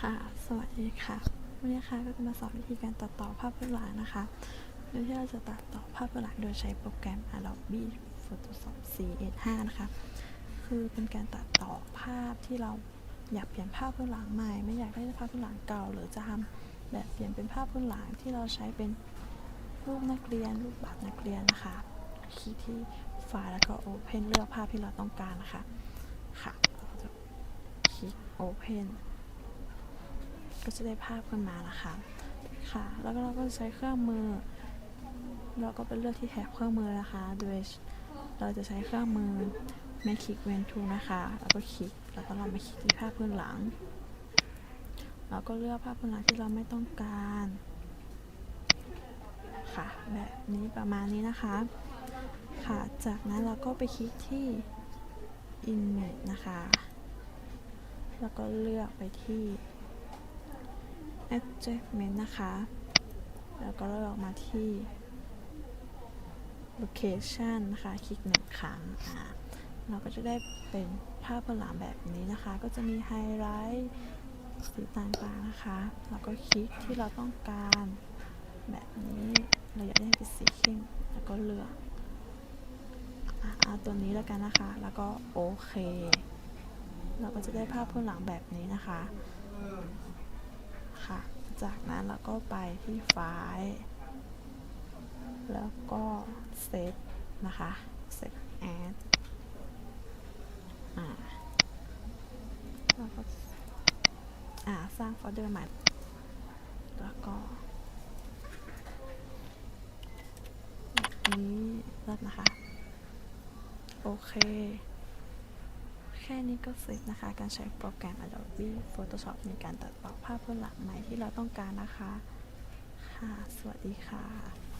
ค่ะ สวัสดีค่ะ วันนี้ค่ะก็จะมาสอนวิธีการตัดต่อภาพพื้นหลังนะคะ โดยที่เราจะตัดต่อภาพพื้นหลังโดยใช้โปรแกรม Adobe Photoshop CS5 นะคะ คือเป็นการตัดต่อภาพที่เราอยากเปลี่ยนภาพพื้นหลังใหม่ ไม่อยากได้ภาพพื้นหลังเก่า หรือจะทำแบบเปลี่ยนเป็นภาพพื้นหลังที่เราใช้เป็นรูปนักเรียน รูปบัตรนักเรียนนะคะ คลิกที่ไฟล์แล้วก็ Open เลือกภาพที่เราต้องการนะคะ ค่ะเราจะคลิก Open ก็จะได้ภาพขึ้นมานะคะค่ะ แล้วก็เราก็ใช้เครื่องมือ เราก็ไปเลือกที่แถบเครื่องมือนะคะ โดยเราจะใช้เครื่องมือ Magic Wen Tool นะคะ แล้วก็คลิก แล้วก็เรามาคลิกที่ภาพพื้นหลัง เราก็เลือกภาพพื้นหลังที่เราไม่ต้องการ ค่ะ แบบนี้ประมาณนี้นะคะ ค่ะ จากนั้นเราก็ไปคลิกที่ Image นะคะ แล้วก็เลือกไปที่ adjustment นะคะ แล้วก็เลือกมาที่ location นะคะ คลิกหนึ่งครั้งอ่าเราก็จะได้เป็นภาพพื้นหลังแบบนี้นะคะ ก็จะมีไฮไลท์สีต่างๆนะคะแล้วก็คลิกที่เราต้องการแบบนี้เราอยากได้เป็นสีเข้มแล้วก็เลือกอะเอาตัวนี้แล้วกันนะคะ แล้วก็โอเค เราก็จะได้ภาพพื้นหลังแบบนี้นะคะ ค่ะ จากนั้นเราก็ไปที่ไฟล์ แล้วก็เซตนะคะเซตแอดอ่าแล้วก็อ่าสร้างโฟลเดอร์ใหม่ แล้วก็นี้เลิศนะคะ โอเค แค่นี้ก็เสร็จนะคะ การใช้โปรแกรม Adobe Photoshop ในการตัดต่อภาพเพื้นหลังใหม่ที่เราต้องการนะคะ ค่ะ สวัสดีค่ะ